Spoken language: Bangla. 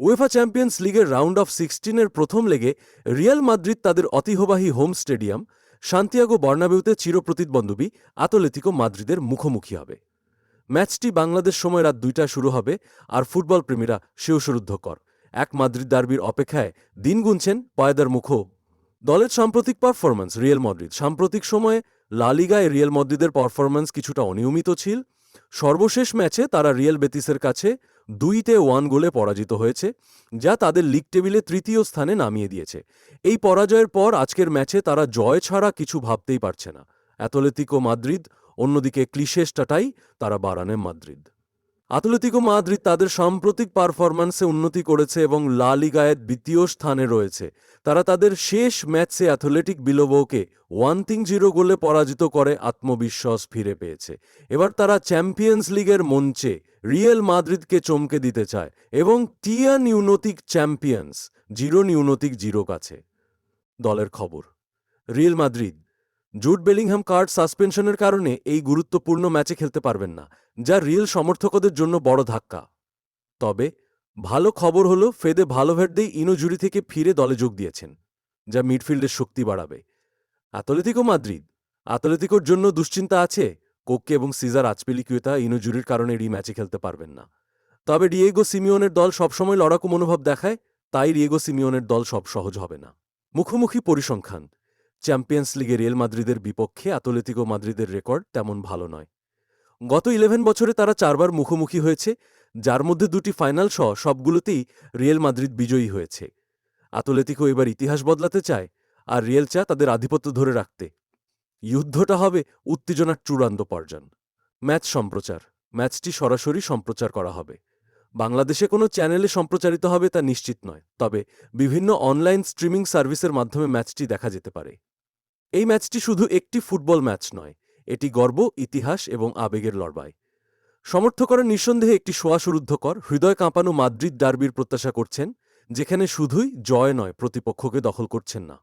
উয়েফা চ্যাম্পিয়ন্স লিগের রাউন্ড অফ সিক্সটিনের প্রথম লেগে রিয়াল মাদ্রিদ তাদের অতিহবাহী হোম স্টেডিয়াম সান্তিয়াগো বর্নাবেউতে চিরপ্রতিদ্বন্দ্বী আতলেতিকো মাদ্রিদের মুখোমুখি হবে। ম্যাচটি বাংলাদেশ সময় রাত দুইটায় শুরু হবে আর ফুটবল প্রেমীরা শিরোশরুদ্ধকর এক মাদ্রিদ ডার্বির অপেক্ষায় দিন গুনছেন পয়দার মুখো। দলের সাম্প্রতিক পারফরম্যান্স রিয়েল মাদ্রিদ সাম্প্রতিক সময়ে লালিগায় রিয়েল মাদ্রিদের পারফরম্যান্স কিছুটা অনিয়মিত ছিল। সর্বশেষ ম্যাচে তারা রিয়েল বেতিসের কাছে দুইতে ওয়ান গোলে পরাজিত হয়েছে, যা তাদের লিগ টেবিলে তৃতীয় স্থানে নামিয়ে দিয়েছে। এই পরাজয়ের পর আজকের ম্যাচে তারা জয় ছাড়া কিছু ভাবতেই পারছে না। অ্যাথলেটিকো মাদ্রিদ, অন্যদিকে ক্লিশেষ্টাটাই তারা বারানে মাদ্রিদ। আতলেতিকো মাদ্রিদ তাদের সাম্প্রতিক পারফরম্যান্সে উন্নতি করেছে এবং লা লিগায় দ্বিতীয় স্থানে রয়েছে। তারা তাদের শেষ ম্যাচে অ্যাথলেটিক বিলোবোকে ওয়ান তিং জিরো গোলে পরাজিত করে আত্মবিশ্বাস ফিরে পেয়েছে। এবার তারা চ্যাম্পিয়ন্স লিগের মঞ্চে রিয়েল মাদ্রিদকে চমকে দিতে চায় এবং টিয়া নিউনতিক চ্যাম্পিয়ন্স জিরো নিউনতিক জিরো কাছে। দলের খবর, Real Madrid Jude Bellingham card সাসপেনশনের কারণে এই গুরুত্বপূর্ণ ম্যাচে খেলতে পারবেন না, যা রিয়েল সমর্থকদের জন্য বড় ধাক্কা। তবে, ভালো খবর হলো ফেদে ভালোভেরদেই ইনোজুরি থেকে ফিরে দলে যোগ দিয়েছেন, যা মিডফিল্ডের শক্তি বাড়াবে। আতলেতিকো মাদ্রিদ আতলেতিকোর জন্য দুশ্চিন্তা আছে, কোককে এবং সিজার আচপেলিকুয়েতা ইনোজুরির কারণে এই ম্যাচে খেলতে পারবেন না। তবে ডিয়েগো সিমিওনের দল সবসময় লড়াকু মনোভাব দেখায়, তাই ডিয়েগো সিমিওনের দল সব সহজ হবে না। মুখোমুখি পরিসংখ্যান চ্যাম্পিয়ন্স লিগে রিয়েল মাদ্রিদের বিপক্ষে আতলেতিকো মাদ্রিদের রেকর্ড তেমন ভালো নয়। গত ইলেভেন বছরে তারা চারবার মুখোমুখি হয়েছে, যার মধ্যে দুটি ফাইনাল সহ সবগুলোতেই রিয়েল মাদ্রিদ বিজয়ী হয়েছে। আতলেতিকো এবার ইতিহাস বদলাতে চায় আর রিয়েল চা তাদের আধিপত্য ধরে রাখতে। যুদ্ধটা হবে উত্তেজনার চূড়ান্ত পর্যান। ম্যাচ সম্প্রচার। ম্যাচটি সরাসরি সম্প্রচার করা হবে। বাংলাদেশে কোনো চ্যানেলে সম্প্রচারিত হবে তা নিশ্চিত নয়, তবে বিভিন্ন অনলাইন স্ট্রিমিং সার্ভিসের মাধ্যমে ম্যাচটি দেখা যেতে পারে। এই ম্যাচটি শুধু একটি ফুটবল ম্যাচ নয়, এটি গর্ব, ইতিহাস এবং আবেগের লড়াই। সমর্থকরা নিঃসন্দেহে একটি সোয়াসুরুদ্ধকর, হৃদয় কাঁপানো মাদ্রিদ ডার্বির প্রত্যাশা করছেন, যেখানে শুধুই জয় নয়, প্রতিপক্ষকে দখল করছেন না।